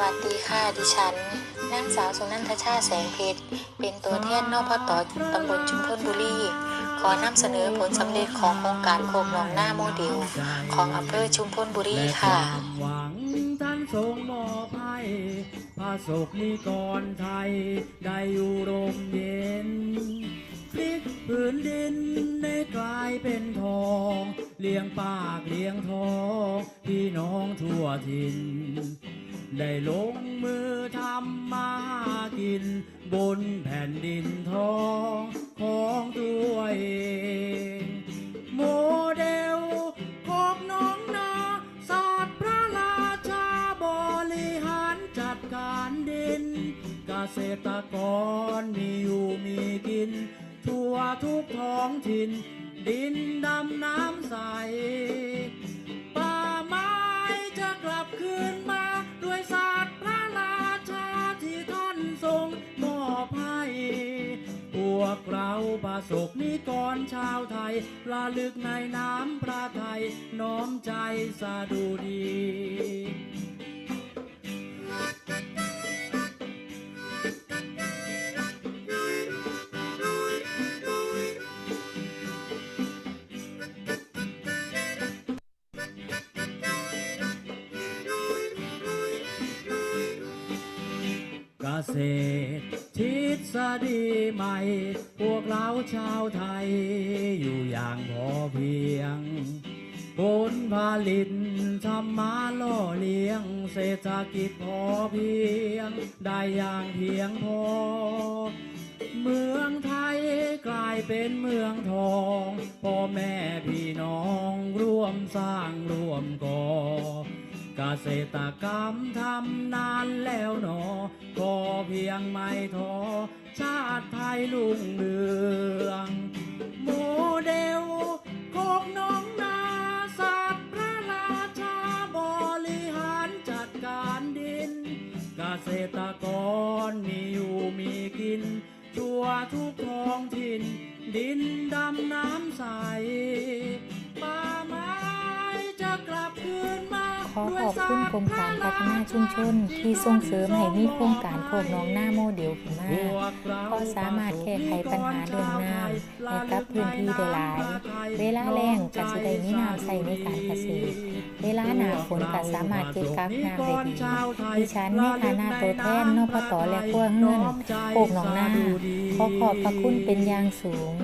วัสดีค่ะ ดิฉันนางสาวสุนันทชาแสงเพชร เป็นตัวแทนนพตตำบลชุมพลบุรี ขอนำเสนอผลสำเร็จของโครงการโคกหนองหน้าโมเดล ของอำเภอชุมพลบุรีค่ะหวังท่านทรงมอบให้พระศกนิกรไทย ได้อยู่ร่มเย็นพลิกผืนดินได้กลายเป็นทอง เลี้ยงปากเลี้ยงท้องพี่น้องทั่วถิ่น ได้ลงมือทำมากิน บนแผ่นดินทองของตัวเองโมเดลของน้องนาศาสตร์พระราชาบริหารจัดการดิน เกษตรกรมีอยู่มีกิน ทั่วทุกท้องถิ่น ดินดำน้ำใส ประสบนิกรชาวไทยระลึกในน้ำพระไทยน้อมใจสะดุดี เกษตรทฤษฎีใหม่ พวกเราชาวไทย อยู่อย่างพอเพียง ผลผลิตทำมาล่อเลี้ยง เศรษฐกิจพอเพียง ได้อย่างเพียงพอ เมืองไทยกลายเป็นเมืองทองพ่อแม่พี่น้องร่วมสร้างร่วมก่อ กษตรกรรมทำนานแล้วหนอพอเพียงไม่ท้อชาติไทยรุ่งเรืองโมเดลของน้องนาศาสตร์พระราชาบริหารจัดการดิน เกษตรกรมีอยู่มีกินทั่วทุกท้องถิ่น ดินดำน้ำใส ขอขอบคุณกรมการพัฒนาชุมชน ที่ส่งเสริมให้มีโครงการโคกหนองหน้าโมเดลขึ้นมาก็สามารถแก้ไขปัญหาเรื่องน้ำให้กับพื้นที่ได้หลาย เวลาแล้งก็สิได้มีน้ำใช้ในการเกษตร เวลาหนาฝนก็สามารถเก็บกักน้ำได้ดีดิฉันในฐานะตัวแทนนพตและขั้วเงินโคกหนองนาขอขอบพระคุณเป็นอย่างสูง